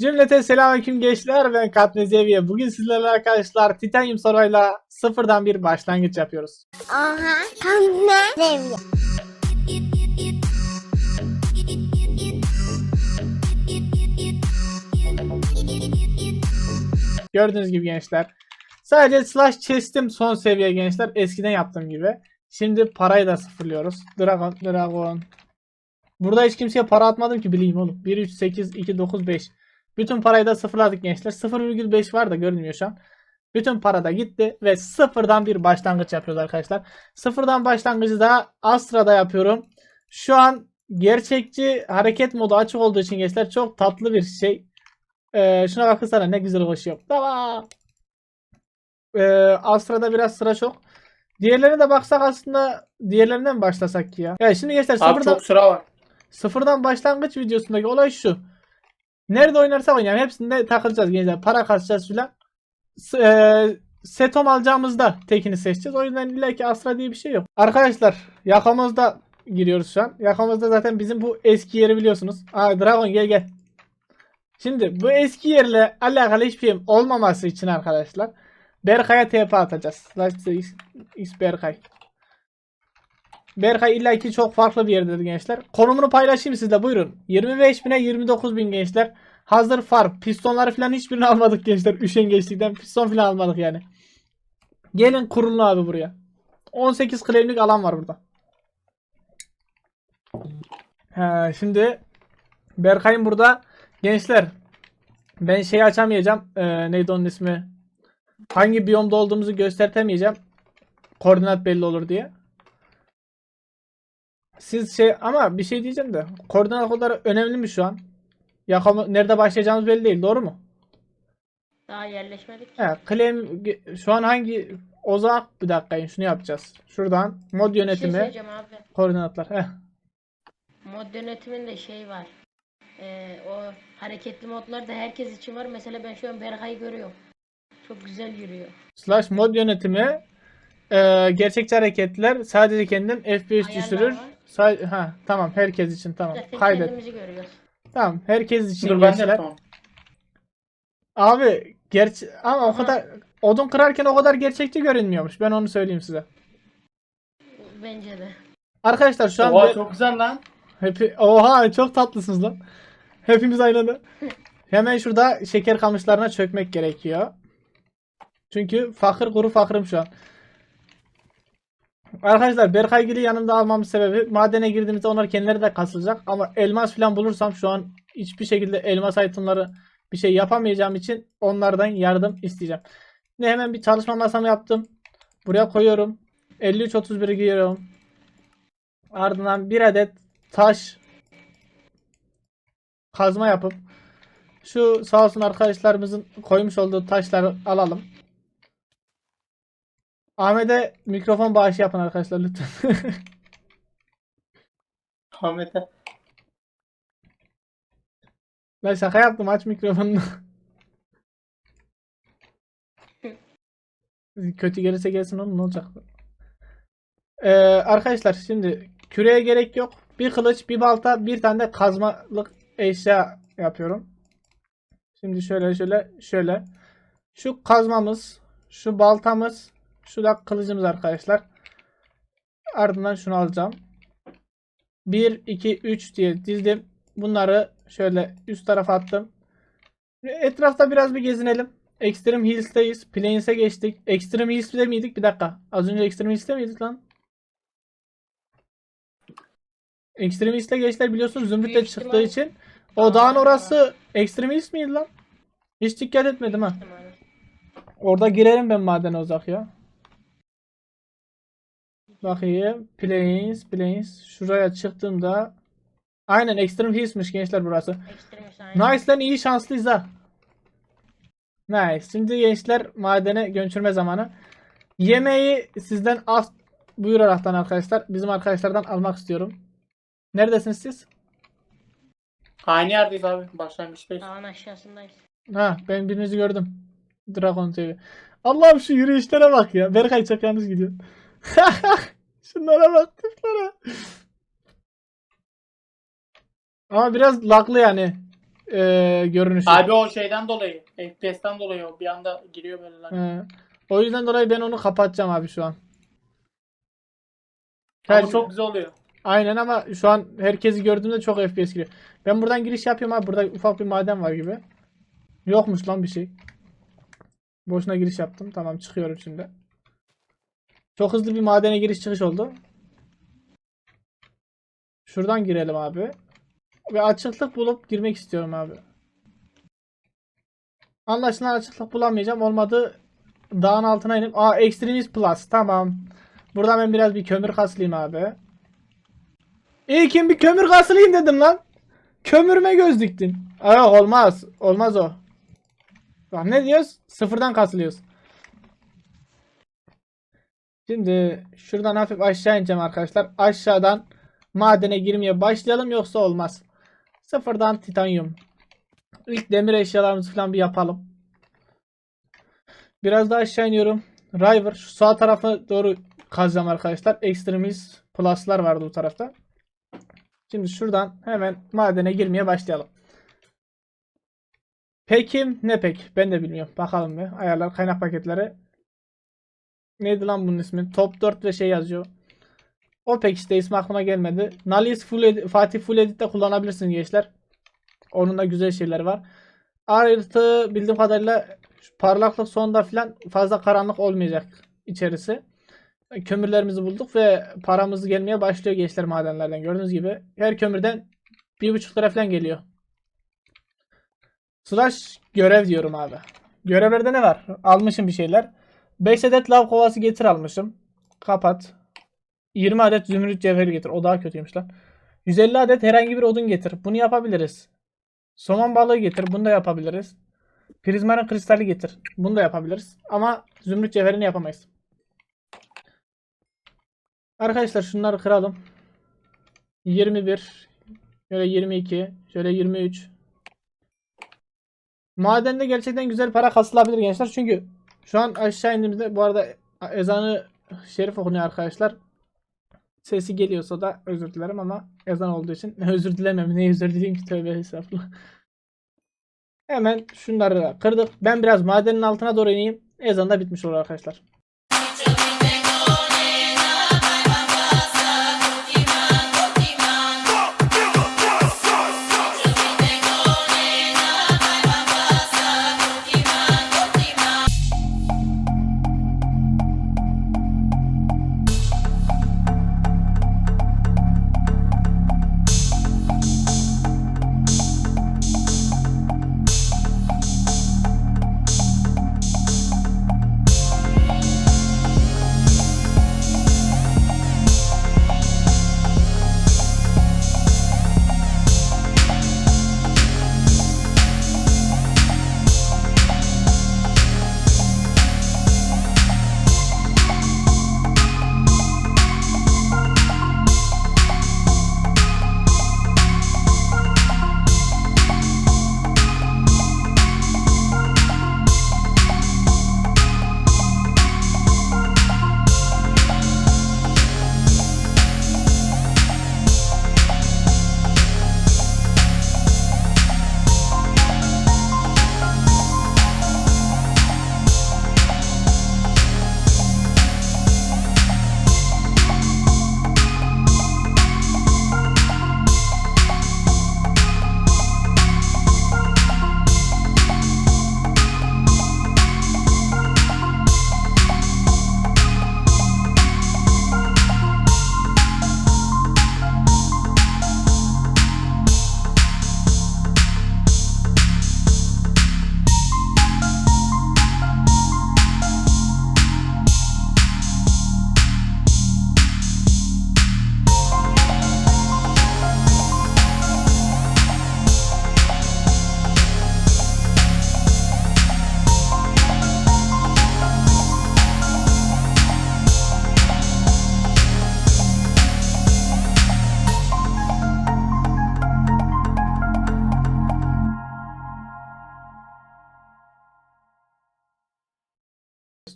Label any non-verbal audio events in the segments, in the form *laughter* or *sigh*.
Cümlete selamünaleyküm gençler ben Katne Zeviye. Bugün sizlerle arkadaşlar Titanium soruyla sıfırdan bir başlangıç yapıyoruz. Ne? Devre. Gördüğünüz gibi gençler. Sadece slash chest'im son seviye gençler. Eskiden yaptığım gibi. Şimdi parayı da sıfırlıyoruz. Dragon, Dragon. Burada hiç kimseye para atmadım ki bileyim oğlum. 1, 3, 8, 2, 9, 5. Bütün parayı da sıfırladık gençler. 0,5 var da görünmüyor şu an. Bütün para da gitti ve sıfırdan bir başlangıç yapıyoruz arkadaşlar. Sıfırdan başlangıcı da Astra'da yapıyorum. Şu an gerçekçi hareket modu açık olduğu için gençler çok tatlı bir şey. Ee, şuna bakırsana ne güzel koşuyor. Tamam. Ee, Astra'da biraz sıra çok. Diğerlerine de baksak aslında diğerlerinden mi başlasak ki ya? Evet şimdi gençler Abi sıfırdan, çok sıra var. sıfırdan başlangıç videosundaki olay şu. Nerede oynarsak oynayalım. Hepsinde takılacağız gençler. Para kasacağız filan. E, Setom alacağımızda tekini seçeceğiz. O yüzden illa ki Astra diye bir şey yok. Arkadaşlar yakamızda giriyoruz şu an. Yakamızda zaten bizim bu eski yeri biliyorsunuz. Aa Dragon gel gel. Şimdi bu eski yerle alakalı hiçbir şeyim olmaması için arkadaşlar Berkay'a TP atacağız. Let's X, X Berkay. Berkay illa ki çok farklı bir yerdedir gençler. Konumunu paylaşayım sizle buyurun. 25.000'e 29.000 gençler. Hazır farm. Pistonları falan hiçbirini almadık gençler. Üşengeçlikten piston falan almadık yani. Gelin kurulun abi buraya. 18 claimlik alan var burada. Ha, şimdi Berkay'ın burada gençler ben şeyi açamayacağım. Ee, neydi onun ismi? Hangi biyomda olduğumuzu göstertemeyeceğim. Koordinat belli olur diye. Siz şey ama bir şey diyeceğim de koordinat kodları önemli mi şu an? Yakama, nerede başlayacağımız belli değil. Doğru mu? Daha yerleşmedik. He, claim şu an hangi o zaman bir dakika şunu yapacağız. Şuradan mod şey yönetimi söyleyeceğim abi. koordinatlar. Heh. Mod yönetiminde şey var. Ee, o hareketli modlar da herkes için var. Mesela ben şu an Berkay'ı görüyorum. Çok güzel yürüyor. Slash mod yönetimi e, gerçekçi hareketler sadece kendin FPS Ayarlar düşürür. var. Sa- ha tamam herkes için tamam. Zaten Kaydet. kendimizi görüyoruz. Tamam herkes için Dur ben de gençler. yapamam. Abi gerçi ama o kadar odun kırarken o kadar gerçekçi görünmüyormuş. Ben onu söyleyeyim size. Bence de. Arkadaşlar şu an Oha be- çok güzel lan. Hepi Oha çok tatlısınız lan. *laughs* Hepimiz aynı anda. *laughs* Hemen şurada şeker kamışlarına çökmek gerekiyor. Çünkü fakir kuru fakırım şu an. Arkadaşlar Berkaygil'i yanımda almamın sebebi madene girdiğimizde onlar kendileri de kasılacak. Ama elmas falan bulursam şu an hiçbir şekilde elmas itemları bir şey yapamayacağım için onlardan yardım isteyeceğim. Şimdi hemen bir çalışma masamı yaptım. Buraya koyuyorum. 53-31'i giyiyorum. Ardından bir adet taş kazma yapıp şu sağ olsun arkadaşlarımızın koymuş olduğu taşları alalım. Ahmet'e mikrofon bağışı yapın arkadaşlar lütfen. *laughs* Ahmet'e. Ben şaka yaptım aç mikrofonunu. *laughs* Kötü gelirse gelsin oğlum ne olacak? Ee, arkadaşlar şimdi küreye gerek yok. Bir kılıç, bir balta, bir tane de kazmalık eşya yapıyorum. Şimdi şöyle şöyle şöyle. Şu kazmamız, şu baltamız, şu da kılıcımız arkadaşlar. Ardından şunu alacağım. 1, 2, 3 diye dizdim. Bunları şöyle üst tarafa attım. Etrafta biraz bir gezinelim. Extreme Hills'teyiz. Plains'e geçtik. Extreme Hills'te miydik? Bir dakika. Az önce Extreme Hills'te miydik lan? Extreme Hills'te gençler biliyorsunuz Zümrüt'te çıktığı için. O dağın orası Extreme Hills miydi lan? Hiç dikkat etmedim ha. Orada girerim ben madene uzak ya. Bakayım. Plains, Plains. Şuraya çıktığımda Aynen Extreme Hills'miş gençler burası. Nice lan iyi şanslıyız ha. Nice. Şimdi gençler madene göçürme zamanı. Yemeği sizden az buyuraraktan arkadaşlar. Bizim arkadaşlardan almak istiyorum. Neredesiniz siz? Aynı yerdeyiz abi. Başlangıçtayız. Dağın aşağısındayız. Ha ben birinizi gördüm. Dragon TV. Allah'ım şu yürüyüşlere bak ya. Berkay çok yalnız gidiyor. *laughs* Şunlara bak tiplere. Ama biraz laglı yani. e, görünüşü. Abi o şeyden dolayı. FPS'ten dolayı o. Bir anda giriyor böyle lan. He. O yüzden dolayı ben onu kapatacağım abi şu an. Ama Her- çok güzel oluyor. Aynen ama şu an herkesi gördüğümde çok FPS giriyor. Ben buradan giriş yapıyorum abi. Burada ufak bir maden var gibi. Yokmuş lan bir şey. Boşuna giriş yaptım. Tamam çıkıyorum şimdi. Çok hızlı bir madene giriş çıkış oldu. Şuradan girelim abi. Ve açıklık bulup girmek istiyorum abi. Anlaşılan açıklık bulamayacağım. Olmadı dağın altına inip. Aa Extremist Plus. Tamam. Buradan ben biraz bir kömür kaslayayım abi. İyi kim bir kömür kasılayım dedim lan. Kömürüme göz diktin. Aa, olmaz. Olmaz o. Bak ne diyoruz? Sıfırdan kasılıyoruz. Şimdi şuradan hafif aşağı ineceğim arkadaşlar. Aşağıdan madene girmeye başlayalım yoksa olmaz. Sıfırdan titanyum. İlk demir eşyalarımızı falan bir yapalım. Biraz daha aşağı iniyorum. River şu sağ tarafa doğru kazacağım arkadaşlar. Extremis Plus'lar vardı bu tarafta. Şimdi şuradan hemen madene girmeye başlayalım. Pekim ne pek? Ben de bilmiyorum. Bakalım bir. Ayarlar kaynak paketleri. Neydi lan bunun ismi? Top 4 ve şey yazıyor. O pek işte ismi aklıma gelmedi. Nalis full edit, Fatih full edit'te kullanabilirsiniz gençler. Onun da güzel şeyleri var. Artı bildiğim kadarıyla parlaklık sonunda falan fazla karanlık olmayacak içerisi. Kömürlerimizi bulduk ve paramız gelmeye başlıyor gençler madenlerden. Gördüğünüz gibi her kömürden 1,5 lira falan geliyor. Slash görev diyorum abi. Görevlerde ne var? Almışım bir şeyler. 5 adet lav kovası getir almışım. Kapat. 20 adet zümrüt cevheri getir. O daha kötüymüş lan. 150 adet herhangi bir odun getir. Bunu yapabiliriz. Somon balığı getir. Bunu da yapabiliriz. Prizmanın kristali getir. Bunu da yapabiliriz. Ama zümrüt cevherini yapamayız. Arkadaşlar şunları kıralım. 21. Şöyle 22. Şöyle 23. Madende gerçekten güzel para kasılabilir gençler. Çünkü şu an aşağı indiğimizde bu arada ezanı şerif okunuyor arkadaşlar. Sesi geliyorsa da özür dilerim ama ezan olduğu için *laughs* özür dilemem. Ne özür dileyim ki tövbe estağfurullah. Hemen şunları da kırdık. Ben biraz madenin altına doğru ineyim. Ezan da bitmiş olur arkadaşlar.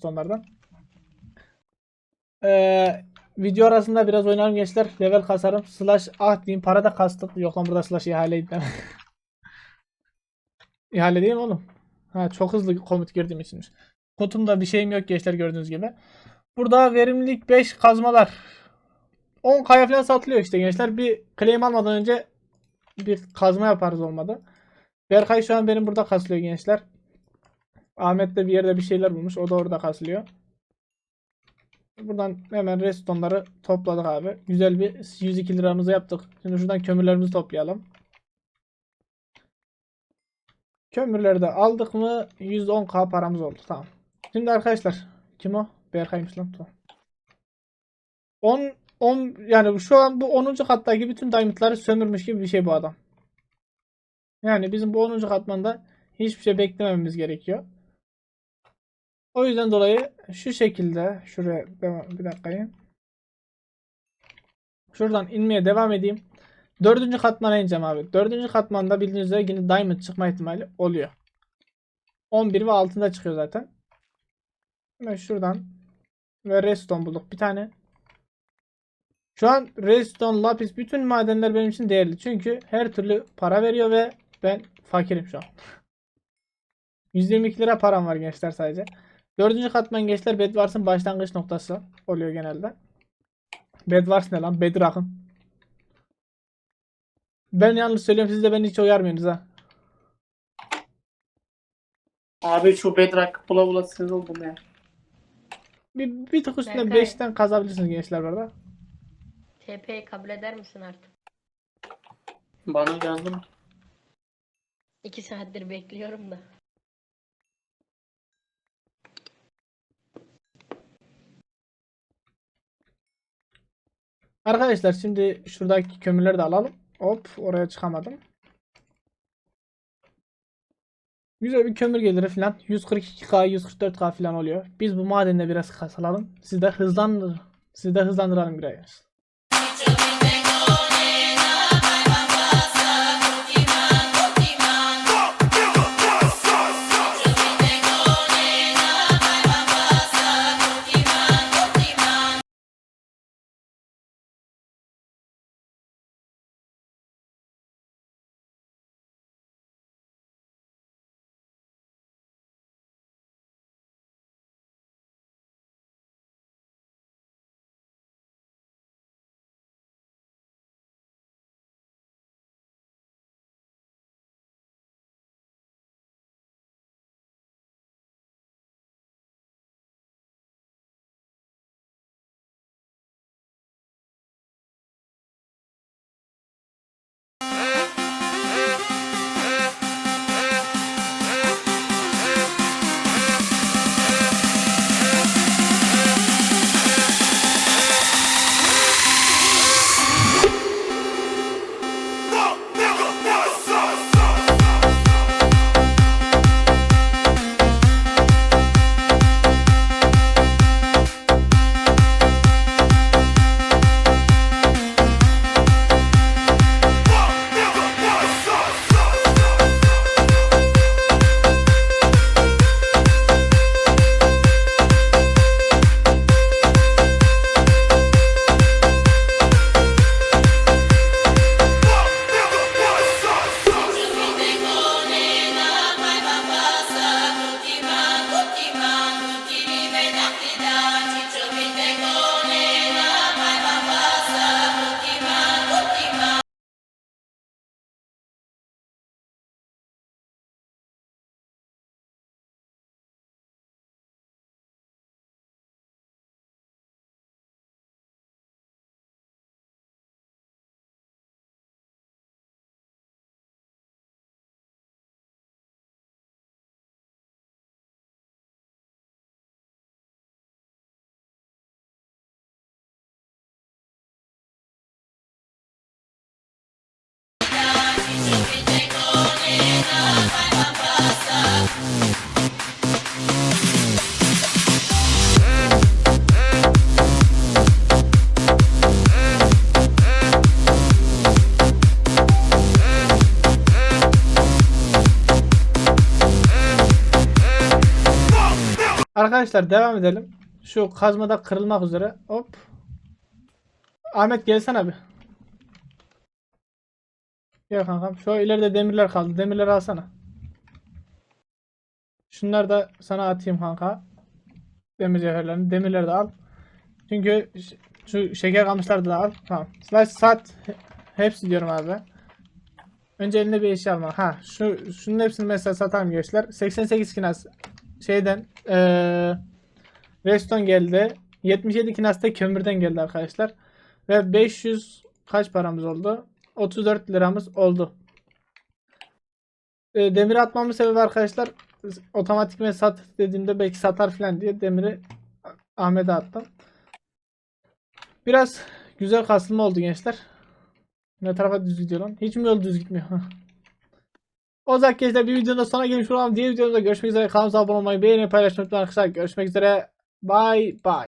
Onlardan. Ee, video arasında biraz oynarım gençler. Level kasarım. Slash ah diyeyim. Para da kastık. Yok lan burada slash ihaleydi. *laughs* İhale değil mi oğlum? Ha çok hızlı komut girdiğim için. Kotumda bir şeyim yok gençler gördüğünüz gibi. Burada verimlilik 5 kazmalar. 10 kaya falan satılıyor işte gençler. Bir claim almadan önce bir kazma yaparız olmadı. Berkay şu an benim burada kasılıyor gençler. Ahmet de bir yerde bir şeyler bulmuş. O da orada kasılıyor. Buradan hemen restonları topladık abi. Güzel bir 102 liramızı yaptık. Şimdi şuradan kömürlerimizi toplayalım. Kömürleri de aldık mı 110k paramız oldu. Tamam. Şimdi arkadaşlar kim o? Berkay'mış lan. Tamam. 10 10 yani şu an bu 10. kattaki bütün diamondları sömürmüş gibi bir şey bu adam. Yani bizim bu 10. katmanda hiçbir şey beklemememiz gerekiyor. O yüzden dolayı şu şekilde şuraya devam bir dakikayı. Şuradan inmeye devam edeyim. Dördüncü katmana ineceğim abi. Dördüncü katmanda bildiğiniz üzere yine diamond çıkma ihtimali oluyor. 11 ve altında çıkıyor zaten. Hemen şuradan ve redstone bulduk bir tane. Şu an redstone, lapis bütün madenler benim için değerli. Çünkü her türlü para veriyor ve ben fakirim şu an. *laughs* 122 lira param var gençler sadece. Dördüncü katman gençler Bedwars'ın başlangıç noktası oluyor genelde. Bedwars ne lan? Bedrock'ın. Ben yanlış söylüyorum siz de beni hiç uyarmıyorsunuz ha. Abi şu bedrock bula bula sinir oldum ya. Bir, bir tık üstüne Berkay. 5'ten kazabilirsiniz gençler burada. TP'yi kabul eder misin artık? Bana mi? 2 saattir bekliyorum da. Arkadaşlar şimdi şuradaki kömürleri de alalım. Hop oraya çıkamadım. Güzel bir kömür geliri falan. 142k 144k falan oluyor. Biz bu madenle biraz kasalalım. Siz de hızlandır. Siz de hızlandıralım biraz. Arkadaşlar devam edelim. Şu kazmada kırılmak üzere. Hop. Ahmet gelsene bir. Gel kankam. Şu ileride demirler kaldı. Demirleri alsana. Şunları da sana atayım kanka. Demir cevherlerini. Demirleri de al. Çünkü şu şeker kamışları da al. Tamam. Slash sat. He- Hepsi diyorum abi. Önce eline bir eşya alma. Ha şu şunun hepsini mesela satarım gençler. 88 kinas şeyden eee Reston geldi. 77 kinas da kömürden geldi arkadaşlar. Ve 500 kaç paramız oldu? 34 liramız oldu. E, demir atmamın sebebi arkadaşlar otomatikmen sat dediğimde belki satar falan diye demiri Ahmet'e attım. Biraz güzel kasılma oldu gençler. Ne tarafa düz gidiyor lan? Hiç mi yol düz gitmiyor? *laughs* o zaman gençler bir videonun da sonuna gelmiş olalım. Diğer videomuzda görüşmek üzere. Kanalımıza abone olmayı, beğenmeyi, paylaşmayı unutmayın arkadaşlar. Görüşmek üzere. Bye bye.